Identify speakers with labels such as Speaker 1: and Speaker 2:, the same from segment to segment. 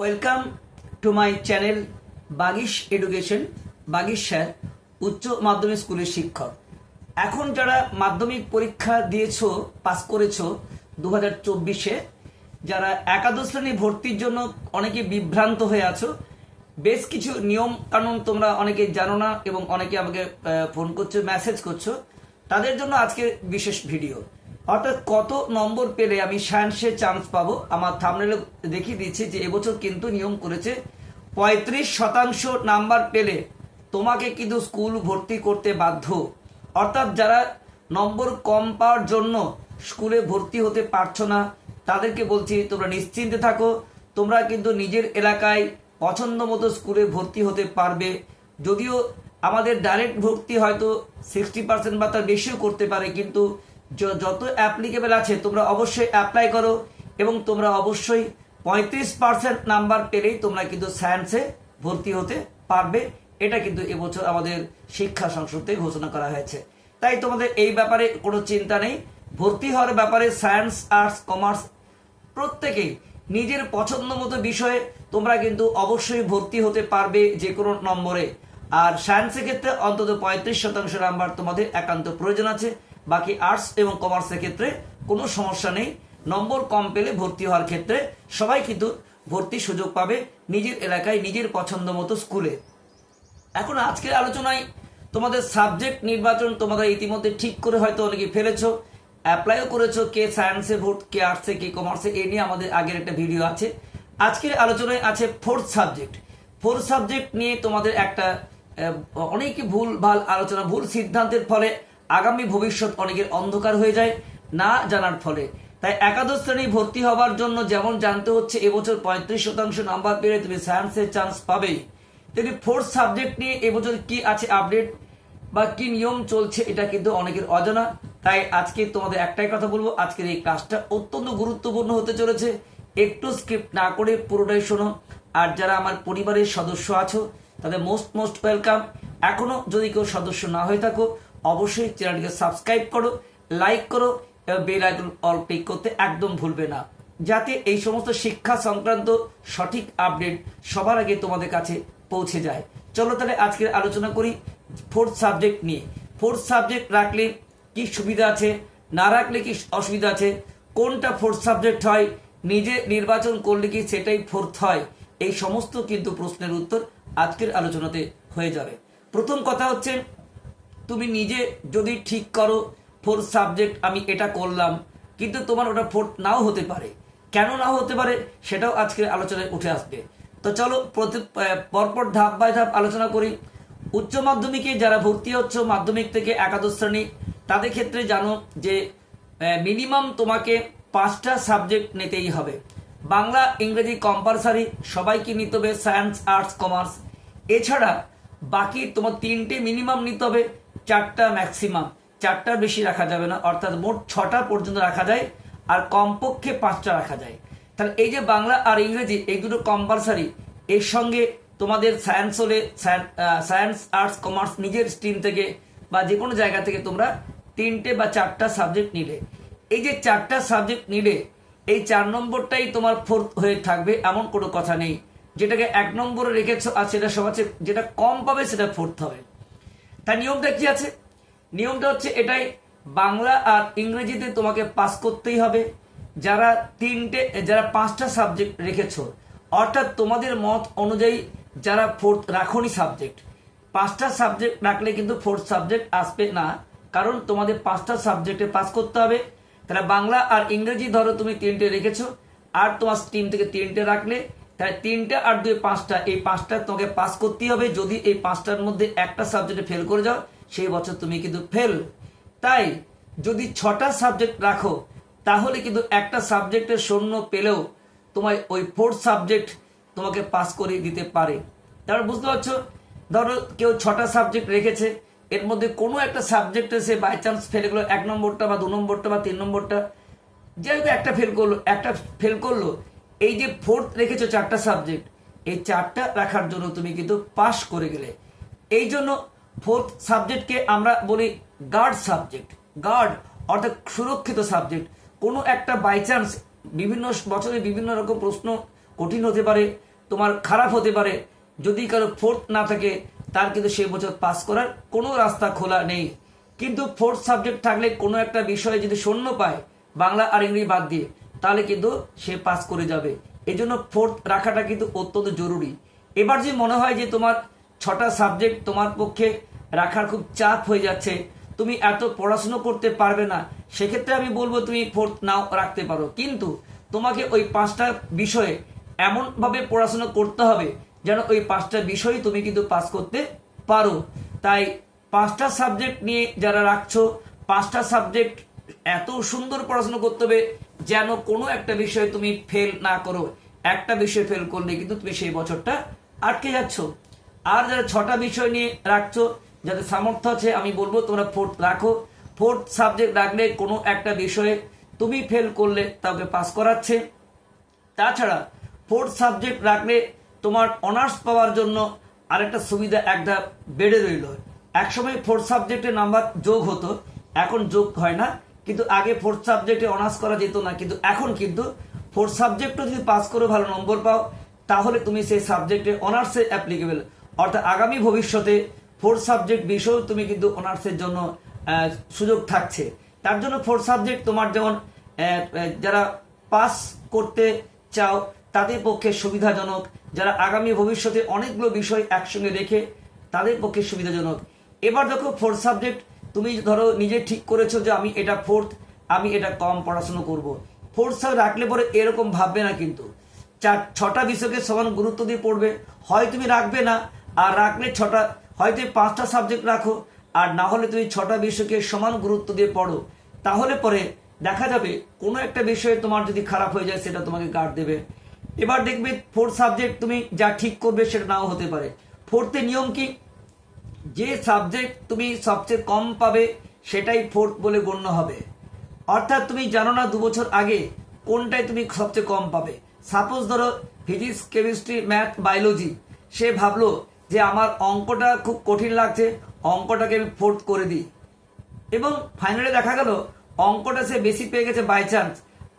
Speaker 1: Welcome to my channel Bagish education Bagish sir উচ্চ মাধ্যমিক স্কুলের শিক্ষক। এখন যারা মাধ্যমিক পরীক্ষা দিয়েছ পাস করেছ দু হাজার চব্বিশে, যারা একাদশ শ্রেণি ভর্তির জন্য অনেকে বিভ্রান্ত হয়ে আছো, বেশ কিছু নিয়ম কানুন তোমরা অনেকে জানো না এবং অনেকে আমাকে ফোন করছ মেসেজ করছ। তাদের জন্য আজকে বিশেষ ভিডিও অর্থাৎ কত নম্বর পেলে আমি সায়েন্সে চান্স পাবো? আমার থামনেলে দেখিয়ে দিচ্ছি যে এবছর কিন্তু নিয়ম করেছে, পঁয়ত্রিশ শতাংশ নাম্বার পেলে তোমাকে কিন্তু স্কুল ভর্তি করতে বাধ্য। অর্থাৎ যারা নম্বর কম পাওয়ার জন্য স্কুলে ভর্তি হতে পারছ না, তাদেরকে বলছি তোমরা নিশ্চিন্তে থাকো। তোমরা কিন্তু নিজের এলাকায় পছন্দ মতো স্কুলে ভর্তি হতে পারবে। যদিও আমাদের ডাইরেক্ট ভর্তি হয়তো সিক্সটি পার্সেন্ট বা তার বেশিও করতে পারে, কিন্তু যত অ্যাপ্লিকেবল আছে, তোমরা অবশ্যই অ্যাপ্লাই করো এবং তোমরা অবশ্যই পঁয়ত্রিশ পার্সেন্ট নাম্বার পেলেই তোমরা কিন্তু সায়েন্সে ভর্তি হতে পারবে। এটা কিন্তু এবছর আমাদের শিক্ষা সংসদে ঘোষণা করা হয়েছে। তাই তোমাদের এই ব্যাপারে কোনো চিন্তা নেই। ভর্তি হওয়ার ব্যাপারে সায়েন্স আর্টস কমার্স প্রত্যেকেই নিজের পছন্দ মতো বিষয়ে তোমরা কিন্তু অবশ্যই ভর্তি হতে পারবে যে কোনো নম্বরে। আর সায়েন্সের ক্ষেত্রে অন্তত পঁয়ত্রিশ শতাংশ নাম্বার তোমাদের একান্ত প্রয়োজন আছে। বাকি আর্টস এবং কমার্সের ক্ষেত্রে কোনো সমস্যা নেই। নম্বর কম পেলে ভর্তি হওয়ার ক্ষেত্রে সবাই কিন্তু ভর্তির সুযোগ পাবে নিজের এলাকায় নিজের পছন্দ মতো স্কুলে এখন আজকের আলোচনায় তোমাদের সাবজেক্ট নির্বাচন তোমাদের ইতিমধ্যে ঠিক করে হয়তো অনেকে ফেলেছো অ্যাপ্লাইও করেছ, কে সায়েন্সে ভোট কে আর্টসে কে কমার্সে এই নিয়ে আমাদের আগের একটা ভিডিও আছে। আজকের আলোচনায় আছে ফোর্থ সাবজেক্ট ফোর্থ সাবজেক্ট নিয়ে তোমাদের একটা অনেকে ভুল, ভালো আলোচনা, ভুল সিদ্ধান্তের ফলে আগামী ভবিষ্যৎ অনেকের অন্ধকার হয়ে যায় না জানার ফলে। তাই একাদশ শ্রেণি ভর্তি হওয়ার জন্য যেমন জানতে হচ্ছে, এবছর পঁয়ত্রিশ শতাংশ নাম্বার পেলে তুমি সায়েন্সের চান্স পাবেই তেমনি ফোর্থ সাবজেক্ট নিয়ে এবছর কি আছে আপডেট বা কি নিয়ম চলছে এটা কিন্তু অনেকের অজানা। তাই আজকে তোমাদের একটাই কথা বলব, আজকের এই কাজটা অত্যন্ত গুরুত্বপূর্ণ হতে চলেছে। একটু স্ক্রিপ্ট না করে পুরোটাই শোনো। আর যারা আমার পরিবারের সদস্য আছো, তাদের মোস্ট মোস্ট ওয়েলকাম। এখনও যদি কেউ সদস্য না হয়ে থাকো অবশ্যই চ্যানেলটিকে সাবস্ক্রাইব করো, লাইক করো এবং বেল আইকন অল ক্লিক করতে একদম ভুলবে না। যাতে এই সমস্ত শিক্ষা সংক্রান্ত সঠিক আপডেট সবার আগে তোমাদের কাছে পৌঁছে যায়। চলো তাহলে আজকের আলোচনা করি ফোর্থ সাবজেক্ট নিয়ে। ফোর্থ সাবজেক্ট রাখলে কি সুবিধা আছে? না রাখলে কি অসুবিধা আছে? কোনটা ফোর্থ সাবজেক্ট হয়? নিজে নির্বাচন করলে কি সেটাই ফোর্থ হয়? এই সমস্ত কিন্তু প্রশ্নের উত্তর আজকের আলোচনাতে হয়ে যাবে। প্রথম কথা হচ্ছে তুমি নিজে যদি ঠিক করো ফোর্থ সাবজেক্ট আমি এটা করলাম, কিন্তু তোমার ওটা ফোর্থ নাও হতে পারে। কেন নাও হতে পারে সেটাও আজকের আলোচনায় উঠে আসবে। তো চলো প্রতি পরপর ধাপ বাই ধাপ আলোচনা করি। উচ্চ মাধ্যমিকে যারা ভর্তি হচ্ছে, মাধ্যমিক থেকে একাদশ শ্রেণি, তাদের ক্ষেত্রে জানো যে মিনিমাম তোমাকে পাঁচটা সাবজেক্ট নিতেই হবে। বাংলা, ইংরেজি কম্পালসারি সবাইকে নিতে হবে সায়েন্স আর্টস কমার্স এছাড়া বাকি তোমার তিনটে মিনিমাম নিতে হবে চারটা ম্যাক্সিমাম চারটার বেশি রাখা যাবে না, অর্থাৎ মোট ছটা পর্যন্ত রাখা যায়, আর কমপক্ষে পাঁচটা রাখা যায়। তাহলে এই যে বাংলা আর ইংরেজি, এই দুটো কম্পালসারি এর সঙ্গে তোমাদের সায়েন্স হলে সায়েন্স আর্টস কমার্স নিজের স্ট্রিম থেকে বা যে কোনো জায়গা থেকে তোমরা তিনটে বা চারটা সাবজেক্ট নিলে। এই যে চারটা সাবজেক্ট নিলে, এই চার নম্বরটাই তোমার ফোর্থ হয়ে থাকবে, এমন কোনো কথা নেই। যেটাকে এক নম্বরে রেখেছো আর সেটা সবার যেটা কম পাবে সেটা ফোর্থ হবে। তার নিয়মটা কি আছে? নিয়মটা হচ্ছে এটাই, বাংলা আর ইংরেজিতে তোমাকে পাস করতেই হবে। যারা তিনটে, যারা পাঁচটা সাবজেক্ট রেখেছো, অর্থাৎ তোমাদের মত অনুযায়ী যারা ফোর্থ রাখনি সাবজেক্ট পাঁচটা সাবজেক্ট রাখলে কিন্তু ফোর্থ সাবজেক্ট আসবে না। কারণ তোমাদের পাঁচটা সাবজেক্টে পাস করতে হবে। তাহলে বাংলা আর ইংরেজি ধরো তুমি তিনটে রেখেছো, আর তোমার স্ট্রিম থেকে তিনটে রাখলে তাহলে তিনটে আর দুই পাঁচটা, এই পাঁচটা তোমাকে পাস করতেই হবে। যদি এই পাঁচটার মধ্যে একটা সাবজেক্টে ফেল করে যাও, সেই বছর তুমি কিন্তু ফেল তাই যদি ছটা সাবজেক্ট রাখো, তাহলে কিন্তু একটা সাবজেক্টের শূন্য পেলেও তোমার ওই ফোর্থ সাবজেক্ট তোমাকে পাস করে দিতে পারে। তারপর বুঝতে পারছ? ধরো কেউ ছটা সাবজেক্ট রেখেছে, এর মধ্যে কোনো একটা সাবজেক্টে সে বাই চান্স ফেলে গেলো এক নম্বরটা বা দু নম্বরটা বা তিন নম্বরটা, যাই একটা ফেল করল, একটা ফেল করল এই যে ফোর্থ রেখেছো চারটা সাবজেক্ট এই চারটা রাখার জন্য তুমি কিন্তু পাশ করে গেলে। এই জন্য ফোর্থ সাবজেক্টকে আমরা বলি গার্ড সাবজেক্ট গার্ড অর্থাৎ সুরক্ষিত সাবজেক্ট কোনো একটা বাই চান্স বিভিন্ন বছরে বিভিন্ন রকম প্রশ্ন কঠিন হতে পারে, তোমার খারাপ হতে পারে। যদি কারও ফোর্থ না থাকে, তার কিন্তু সে বছর পাস করার কোনো রাস্তা খোলা নেই। কিন্তু ফোর্থ সাবজেক্ট থাকলে কোনো একটা বিষয়ে যদি শূন্য পায়, বাংলা আর ইংরেজি বাদ দিয়ে তাহলে কিন্তু সে পাস করে যাবে। এই জন্য ফোর্থ রাখাটা কিন্তু অত্যন্ত জরুরি। এবার যে মনে হয় যে তোমার ছটা সাবজেক্ট তোমার পক্ষে রাখার খুব চাপ হয়ে যাচ্ছে, তুমি এত পড়াশুনো করতে পারবে না, সেক্ষেত্রে আমি বলব তুমি ফোর্থ নাও রাখতে পারো। কিন্তু তোমাকে ওই পাঁচটা বিষয়ে এমনভাবে পড়াশোনা করতে হবে যেন ওই পাঁচটা বিষয় তুমি কিন্তু পাস করতে পারো। তাই পাঁচটা সাবজেক্ট নিয়ে যারা রাখছো, পাঁচটা সাবজেক্ট এত সুন্দর পড়াশোনা করতে হবে যেন কোনো একটা বিষয়ে তুমি ফেল না করো, একটা বিষয় ফেল করলে কিন্তু তুমি সেই বছরটা আটকে যাচ্ছ। আর যারা ছটা বিষয় নিয়ে রাখছো, যাদের সামর্থ্য আছে, আমি বলব তোমরা ফোর্থ রাখো। ফোর্থ সাবজেক্ট রাখলে কোনো একটা বিষয়ে তুমি ফেল করলে তাকে পাস করাচ্ছে। তাছাড়া ফোর্থ সাবজেক্ট রাখলে তোমার অনার্স পাওয়ার জন্য আরেকটা সুবিধা একটা বেড়ে রইল। একসময় ফোর্থ সাবজেক্টে নাম্বার যোগ হতো, এখন যোগ হয় না। কিন্তু আগে ফোর্থ সাবজেক্টে অনার্স করা যেত না, কিন্তু এখন কিন্তু ফোর্থ সাবজেক্টও যদি পাস করে, ভালো নম্বর পাও, তাহলে তুমি সেই সাবজেক্টে অনার্সে অ্যাপ্লিকেবল অর্থাৎ আগামী ভবিষ্যতে ফোর্থ সাবজেক্ট বিষয়েও তুমি কিন্তু অনার্সের জন্য সুযোগ থাকছে। তার জন্য ফোর্থ সাবজেক্ট তোমার যেমন যারা পাস করতে চাও, তাদের পক্ষে সুবিধাজনক। যারা আগামী ভবিষ্যতে অনেকগুলো বিষয় একসঙ্গে রেখে, তাদের পক্ষে সুবিধাজনক। এবার দেখো ফোর্থ সাবজেক্ট তুমি ধরো নিজে ঠিক করেছ যে আমি এটা ফোর্থ আমি এটা কম পড়াশুনো করব। ফোর্থ সাবজেক্ট রাখলে পরে এরকম ভাববে না কিন্তু। চার, ছটা বিষয়কে সমান গুরুত্ব দিয়ে পড়বে। হয় তুমি রাখবে না, আর রাখলে ছটা হয়তো পাঁচটা সাবজেক্ট রাখো, আর না হলে তুমি ছটা বিষয়কে সমান গুরুত্ব দিয়ে পড়ো। তাহলে পরে দেখা যাবে কোনো একটা বিষয়ে তোমার যদি খারাপ হয়ে যায়, সেটা তোমাকে গার্ড দেবে। এবার দেখবে ফোর্থ সাবজেক্ট তুমি যা ঠিক করবে, সেটা নাও হতে পারে। ফোর্থের নিয়ম কি? যে সাবজেক্ট তুমি সবচেয়ে কম পাবে, সেটাই ফোর্থ বলে গণ্য হবে। অর্থাৎ তুমি জানো না দু বছর আগে কোনটায় তুমি সবচেয়ে কম পাবে। সাপোজ ধরো ফিজিক্স কেমিস্ট্রি ম্যাথ বায়োলজি সে ভাবলো যে আমার অঙ্কটা খুব কঠিন লাগছে, অঙ্কটাকে আমি ফোর্থ করে দিই। এবং ফাইনালে দেখা গেল, অঙ্কটা সে বেশি পেয়ে গেছে বাই চান্স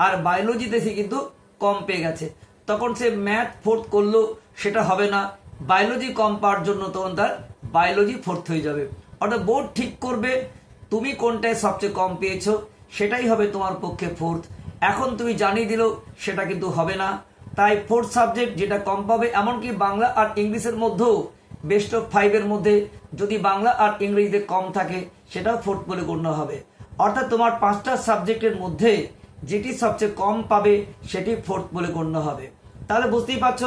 Speaker 1: আর বায়োলজিতে সে কিন্তু কম পেয়ে গেছে। তখন সে ম্যাথ ফোর্থ করল, সেটা হবে না। বায়োলজি কম পাওয়ার জন্য তখন তার বায়োলজি ফোর্থ হয়ে যাবে। অর্থাৎ বোর্ড ঠিক করবে, তুমি কোনটায় সবচেয়ে কম পেয়েছ, সেটাই হবে তোমার পক্ষে ফোর্থ এখন তুমি জানিয়ে দিলেও সেটা কিন্তু হবে না। তাই ফোর্থ সাবজেক্ট যেটা কম পাবে, এমনকি বাংলা আর ইংলিশের মধ্যেও বেস্ট অফ ফাইভের মধ্যে যদি বাংলা আর ইংরেজিতে কম থাকে, সেটাও ফোর্থ বলে গণ্য হবে। অর্থাৎ তোমার পাঁচটা সাবজেক্টের মধ্যে যেটি সবচেয়ে কম পাবে, সেটি ফোর্থ বলে গণ্য হবে। তাহলে বুঝতেই পারছ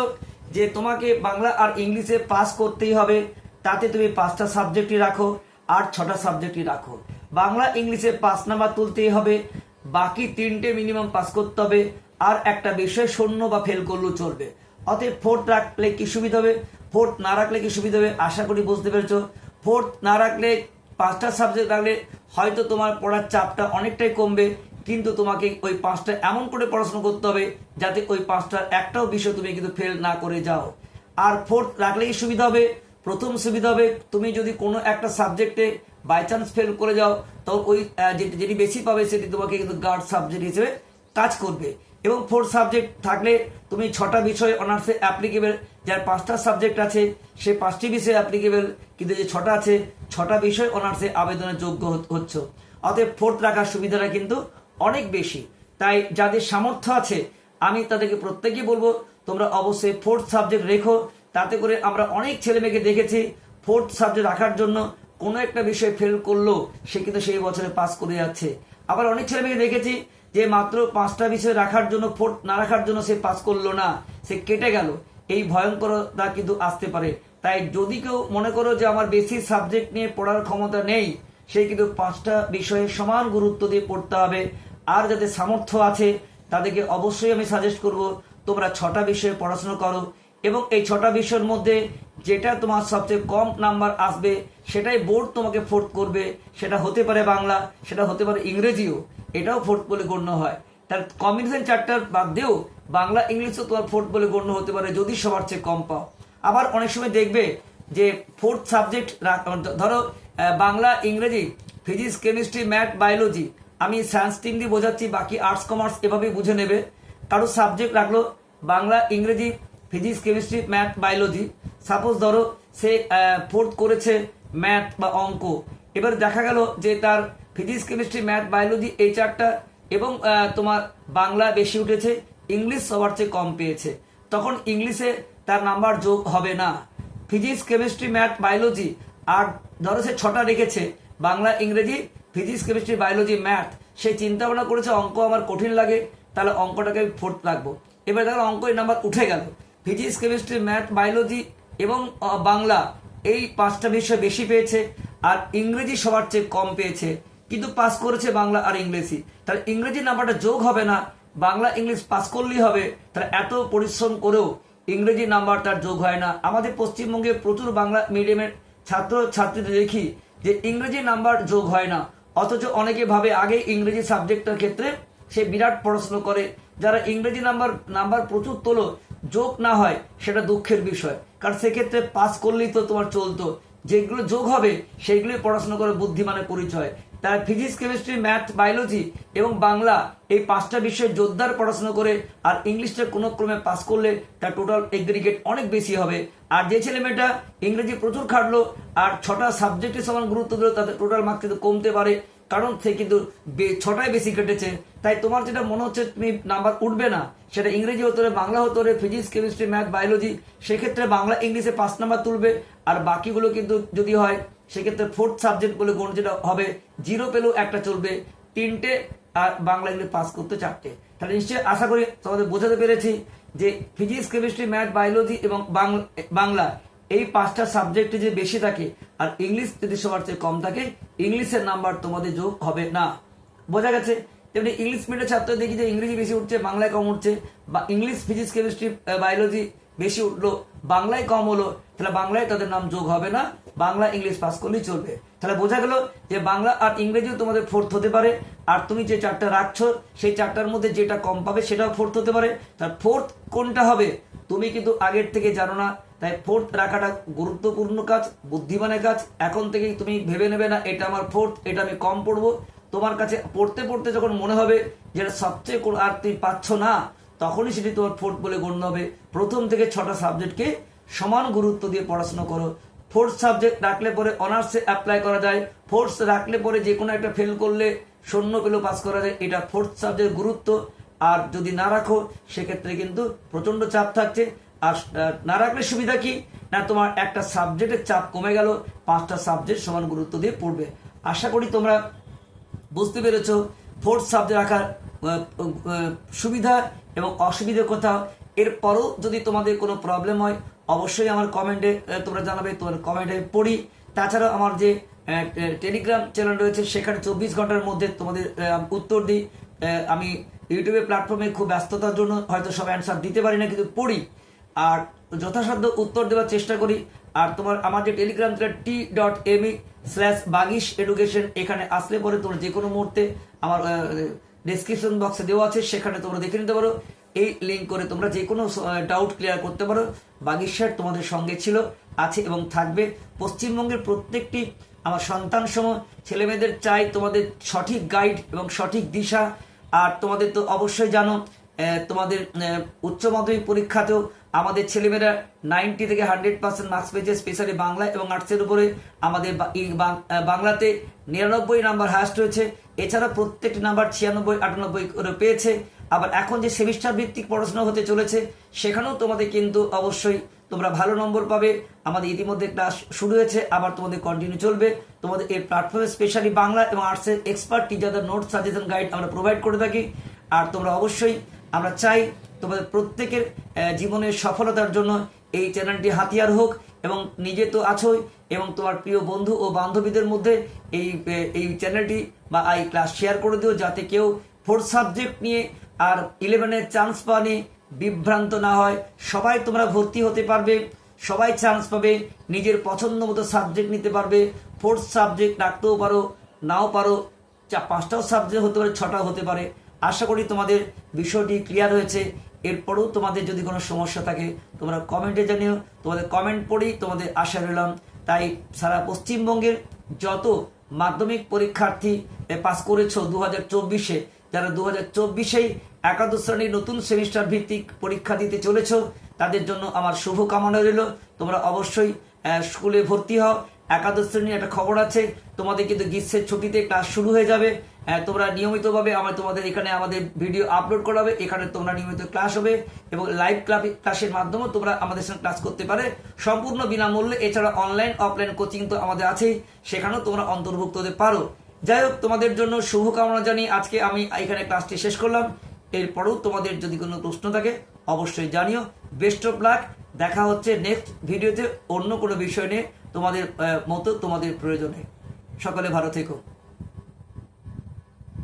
Speaker 1: যে তোমাকে বাংলা আর ইংলিশে পাস করতেই হবে। তাতে তুমি পাঁচটা সাবজেক্টই রাখো আর ছটা সাবজেক্টই রাখো। বাংলা, ইংলিশে পাঁচ নাম্বার তুলতেই হবে। বাকি তিনটে মিনিমাম পাস করতে হবে। আর একটা বিষয় শূন্য বা ফেল করলেও চলবে। অতএব ফোর্থ রাখলে কি সুবিধা হবে? ফোর্থ না রাখলে কি সুবিধা হবে? আশা করি বুঝতে পেরেছ। ফোর্থ না রাখলে পাঁচটা সাবজেক্ট রাখলে হয়তো তোমার পড়ার চাপটা অনেকটাই কমবে। কিন্তু তোমাকে ওই পাঁচটা এমন করে পড়াশোনা করতে হবে যাতে ওই পাঁচটার একটাও বিষয় তুমি কিন্তু ফেল না করে যাও। আর ফোর্থ রাখলে কি সুবিধা হবে। প্রথম সুবিধা হবে, তুমি যদি কোনো একটা সাবজেক্টে বাই চান্স ফেল করে যাও তো ওই যেটি বেশি পাবে সেটি তোমাকে কিন্তু গার্ড সাবজেক্ট হিসেবে কাজ করবে। এবং ফোর্থ সাবজেক্ট থাকলে তুমি ছটা বিষয় অনার্সে অ্যাপ্লিকেবেল যার পাঁচটা সাবজেক্ট আছে, সে পাঁচটি বিষয়ে অ্যাপ্লিকেবেল কিন্তু যে ছটা আছে, ছটা বিষয় অনার্সে আবেদনের যোগ্য হচ্ছ। অতএব ফোর্থ রাখার সুবিধাটা কিন্তু অনেক বেশি। তাই যাদের সামর্থ্য আছে, আমি তাদেরকে প্রত্যেকেই বলব, তোমরা অবশ্যই ফোর্থ সাবজেক্ট রেখো তাতে করে আমরা অনেক ছেলে মেয়েকে দেখেছি ফোর্থ সাবজেক্ট রাখার জন্য কোনো একটা বিষয় ফেল করল, সে কিন্তু সেই বছরে পাস করে যাচ্ছে। আবার অনেক ছেলে মেয়েকে দেখেছি যে মাত্র পাঁচটা বিষয় রাখার জন্য ফোর্থ না রাখার জন্য সে পাস করল না, সে কেটে গেল। এই ভয়ঙ্করতা কিন্তু আসতে পারে। তাই যদি কেউ মনে করো যে আমার বেশি সাবজেক্ট নিয়ে পড়ার ক্ষমতা নেই, সে কিন্তু পাঁচটা বিষয়ে সমান গুরুত্ব দিয়ে পড়তে হবে। আর যাদের সামর্থ্য আছে, তাদেরকে অবশ্যই আমি সাজেস্ট করব, তোমরা ছটা বিষয়ে পড়াশোনা করো। এবং এই ছটা বিষয়ের মধ্যে যেটা তোমার সবচেয়ে কম নাম্বার আসবে, সেটাই বোর্ড তোমাকে ফোর্থ করবে। সেটা হতে পারে বাংলা, সেটা হতে পারে ইংরেজিও। এটাও ফোর্থ বলে গণ্য হয়। তার কম্বিনেশন চারটার বাদ দিয়েও বাংলা, ইংলিশও তোমার ফোর্থ বলে গণ্য হতে পারে যদি সবার চেয়ে কম পাও। আবার অনেক সময় দেখবে যে ফোর্থ সাবজেক্ট ধরো বাংলা, ইংরেজি ফিজিক্স কেমিস্ট্রি ম্যাথ বায়োলজি আমি সায়েন্স টিম দিয়ে বোঝাচ্ছি, বাকি আর্টস কমার্স এভাবেই বুঝে নেবে। কারও সাবজেক্ট রাখল বাংলা, ইংরেজি physics chemistry math biology suppose ধরো সে ফোর্থ করেছে ম্যাথ বা অঙ্ক। এবার দেখা গেল যে তার ফিজিক্স কেমিস্ট্রি ম্যাথ বায়োলজি এই চারটা এবং তোমার বাংলা বেশি উঠেছে, ইংলিশ সবার চেয়ে কম পেয়েছে। তখন ইংলিশে তার নাম্বার যোগ হবে না। ফিজিক্স কেমিস্ট্রি ম্যাথ বায়োলজি আর ধরো সে ছটা রেখেছে, বাংলা, ইংরেজি ফিজিক্স কেমিস্ট্রি বায়োলজি ম্যাথ সে চিন্তা ভাবনা করেছে, অঙ্ক আমার কঠিন লাগে, তাহলে অঙ্কটাকে আমি ফোর্থ রাখব। এবার দেখো অঙ্ক এই নাম্বার উঠে গেল। ফিজিক্স, কেমিস্ট্রি, ম্যাথ, বায়োলজি এবং বাংলা এই পাঁচটা বিষয় বেশি পেয়েছে আর ইংরেজি সবার চেয়ে কম পেয়েছে। কিন্তু পাস করেছে বাংলা আর ইংরেজি। তাহলে ইংরেজি নাম্বারটা যোগ হবে না, বাংলা, ইংলিশ পাস করলেই হবে। তাহলে এত পরিশ্রম করেও ইংরেজি নাম্বার তার যোগ হয় না। আমাদের পশ্চিমবঙ্গে প্রচুর বাংলা মিডিয়ামের ছাত্র, ছাত্রীদের দেখি যে ইংরেজি নাম্বার যোগ হয় না। অথচ অনেকে ভাবে আগে ইংরেজি সাবজেক্টের ক্ষেত্রে সে বিরাট পড়াশুনো করে। যারা ইংরেজি নাম্বার নাম্বার প্রচুর তোলো যোগ না হয়, সেটা দুঃখের বিষয়। কারণ সেক্ষেত্রে পাস করলেই তো তোমার চলতো। যেগুলো যোগ হবে সেইগুলোই পড়াশোনা করে বুদ্ধিমানের পরিচয়। তার ফিজিক্স, কেমিস্ট্রি, ম্যাথ, বায়োলজি এবং বাংলা এই পাঁচটা বিষয়ে জোরদার পড়াশোনা করে আর ইংলিশটা কোনো ক্রমে পাস করলে তার টোটাল এগ্রিগেট অনেক বেশি হবে। আর যে ছেলে মেয়েটা ইংরেজি প্রচুর খাটলো আর ছটা সাবজেক্টে সমান গুরুত্ব দিল, তাদের টোটাল মার্ক কিন্তু কমতে পারে। কারণ সে কিন্তু ছটায় বেশি কেটেছে। তাই তোমার যেটা মনে হচ্ছে তুমি নাম্বার উঠবে না, সেটা ইংরেজি হতে বাংলা হতে হবে ফিজিক্স, কেমিস্ট্রি, ম্যাথ, বায়োলজি, সেক্ষেত্রে বাংলা ইংলিশে পাঁচ নাম্বার তুলবে। আর বাকিগুলো কিন্তু যদি হয়, সেক্ষেত্রে ফোর্থ সাবজেক্ট বলে গণ যেটা হবে জিরো পেলেও একটা চলবে, তিনটে আর বাংলা ইংলিশ পাস করতে চারটে। তাহলে নিশ্চয়ই আশা করি তোমাদের বোঝাতে পেরেছি যে ফিজিক্স, কেমিস্ট্রি, ম্যাথ, বায়োলজি এবং বাংলা এই পাঁচটা সাবজেক্টে যে বেশি থাকে আর ইংলিশ যদি সবার চেয়ে কম থাকে ইংলিশের নাম্বার তোমাদের যোগ হবে না। বোঝা গেছে? তেমনি ইংলিশ মিডিয়াম ছাত্র দেখি যে ইংরেজি বেশি উঠছে, বাংলায় কম উঠছে, বা ইংলিশ ফিজিক্স কেমিস্ট্রি বায়োলজি বেশি উঠল, বাংলায় কম হলো, তাহলে বাংলায় তাদের নাম যোগ হবে না, বাংলা ইংলিশ পাস করলেই চলবে। তাহলে বোঝা গেল যে বাংলা আর ইংরেজিও তোমাদের ফোর্থ হতে পারে, আর তুমি যে চারটা রাখছো, সেই চারটার মধ্যে যেটা কম পাবে সেটাও ফোর্থ হতে পারে। তার ফোর্থ কোনটা হবে? তুমি কিন্তু আগের থেকে জানো না, তাই ফোর্থ রাখাটা গুরুত্বপূর্ণ কাজ, বুদ্ধিমানের কাজ। এখন থেকেই তুমি ভেবে নেবে না, এটা আমার ফোর্থ, এটা আমি কম পড়ব। তোমার কাছে পড়তে পড়তে যখন মনে হবে যেটা সবচেয়ে আর তুমি পাচ্ছ না, তখনই সেটি তোমার ফোর্থ বলে গণ্য হবে। প্রথম থেকে ছটা সাবজেক্টকে সমান গুরুত্ব দিয়ে পড়াশোনা করো। ফোর্থ সাবজেক্ট রাখলে পরে অনার্সে অ্যাপ্লাই করা যায়। ফোর্থ রাখলে পরে যে কোনো একটা ফেল করলে শূন্য পেলেও পাস করা যায়। এটা ফোর্থ সাবজেক্ট গুরুত্ব। আর যদি না রাখো, সেক্ষেত্রে কিন্তু প্রচণ্ড চাপ থাকছে। আর না রাখলে সুবিধা কি? না, তোমার একটা সাবজেক্টের চাপ কমে গেল, পাঁচটা সাবজেক্ট সমান গুরুত্ব দিয়ে পড়বে। আশা করি তোমরা বুঝতে পেরেছ ফোর্থ সাবজেক্ট রাখার সুবিধা এবং অসুবিধার কথা এরপরও যদি তোমাদের কোনো প্রবলেম হয়, অবশ্যই আমার কমেন্টে তোমরা জানাবে, তোমার কমেন্টে পড়ি। তাছাড়া আমার যে টেলিগ্রাম চ্যানেল রয়েছে, সেখানে চব্বিশ ঘণ্টার মধ্যে তোমাদের উত্তর দিই। আমি ইউটিউবে প্ল্যাটফর্মে খুব ব্যস্ততার জন্য হয়তো সব অ্যান্সার দিতে পারি না, কিন্তু পড়ি। আর যথাসাধ্য উত্তর দেওয়ার চেষ্টা করি। আর তোমার, আমার যে Telegram T dot M slash Bagish education এখানে আসলে পরে তোমরা যে কোনো মুহূর্তে আমার ডিসক্রিপশন বক্সে দেওয়া আছে, সেখানে তোমরা দেখে নিতে পারো। এই লিঙ্ক করে তোমরা যে কোনো ডাউট ক্লিয়ার করতে পারো। বাগিশ স্যার তোমাদের সঙ্গে ছিল, আছে এবং থাকবে। পশ্চিমবঙ্গের প্রত্যেকটি আমার সন্তান সম ছেলেমেয়েদের চাই তোমাদের সঠিক গাইড এবং সঠিক দিশা। আর তোমাদের তো অবশ্যই জানো তোমাদের উচ্চ মাধ্যমিক পরীক্ষাতেও আমাদের ছেলেমেয়েরা নাইনটি থেকে হান্ড্রেড পার্সেন্ট মার্কস পেয়েছে স্পেশালি বাংলা এবং আর্টসের উপরে। আমাদের বাংলাতে নিরানব্বই নাম্বার হায়েস্ট হয়েছে এছাড়া প্রত্যেকটি নাম্বার ছিয়ানব্বই, আটানব্বই করে পেয়েছে। আবার এখন যে সেমিস্টার ভিত্তিক পড়াশোনা হতে চলেছে, সেখানেও তোমাদের কিন্তু অবশ্যই তোমরা ভালো নম্বর পাবে। আমাদের ইতিমধ্যে ক্লাস শুরু হয়েছে, আবার তোমাদের কন্টিনিউ চলবে। তোমাদের এই প্ল্যাটফর্মে স্পেশালি বাংলা এবং আর্টসের এক্সপার্ট টিচারদের নোট সাজেশন গাইড আমরা প্রোভাইড করে থাকি। আর তোমরা অবশ্যই, আমরা চাই তোমাদের প্রত্যেকের জীবনের সফলতার জন্য এই চ্যানেলটি হাতিয়ার হোক এবং নিজে তো আছোই এবং তোমার প্রিয় বন্ধু ও বান্ধবীদের মধ্যে এই এই চ্যানেলটি বা এই ক্লাস শেয়ার করে দিও যাতে কেউ ফোর্থ সাবজেক্ট নিয়ে আর ইলেভেনের চান্স পাওয়া নিয়ে বিভ্রান্ত না হয়। সবাই তোমরা ভর্তি হতে পারবে। সবাই চান্স পাবে। নিজের পছন্দ মতো সাবজেক্ট নিতে পারবে। ফোর্থ সাবজেক্ট রাখতেও পারো, নাও পারো। চা, পাঁচটাও সাবজেক্ট হতে পারে, ছটাও হতে পারে। আশা করি তোমাদের বিষয়টি ক্লিয়ার হয়েছে। এরপরেও তোমাদের যদি কোনো সমস্যা থাকে, তোমরা কমেন্টে জানিও। তোমাদের কমেন্ট পড়েই তোমাদের আশা রইলাম। তাই সারা পশ্চিমবঙ্গের যত মাধ্যমিক পরীক্ষার্থী পাস করেছ দু হাজার চব্বিশে, যারা দু হাজার চব্বিশেই একাদশ শ্রেণির নতুন সেমিস্টার ভিত্তিক পরীক্ষা দিতে চলেছ। তাদের জন্য আমার শুভ কামনা রইল। তোমরা অবশ্যই স্কুলে ভর্তি হও। একাদশ শ্রেণির একটা খবর আছে। তোমাদের কিন্তু গ্রীষ্মের ছুটিতে ক্লাস শুরু হয়ে যাবে। তোমরা নিয়মিতভাবে আমার তোমাদের এখানে আমাদের ভিডিও আপলোড করা হবে এখানে তোমরা নিয়মিত ক্লাস হবে এবং লাইভ ক্লাব, ক্লাসের মাধ্যমে তোমরা আমাদের সঙ্গে ক্লাস করতে পারে। সম্পূর্ণ বিনামূল্যে, এছাড়া অনলাইন, অফলাইন কোচিং তো আমাদের আছেই। সেখানেও তোমরা অন্তর্ভুক্ত হতে পারো। যাই হোক, তোমাদের জন্য শুভকামনা জানিয়ে আজকে আমি এখানে ক্লাসটি শেষ করলাম। এরপরেও তোমাদের যদি কোনো প্রশ্ন থাকে, অবশ্যই জানিও। বেস্ট অফ লাক দেখা হচ্ছে নেক্সট ভিডিওতে অন্য কোনো বিষয় নিয়ে তোমাদের মতো তোমাদের প্রয়োজনে। সকলে ভালো থেকো।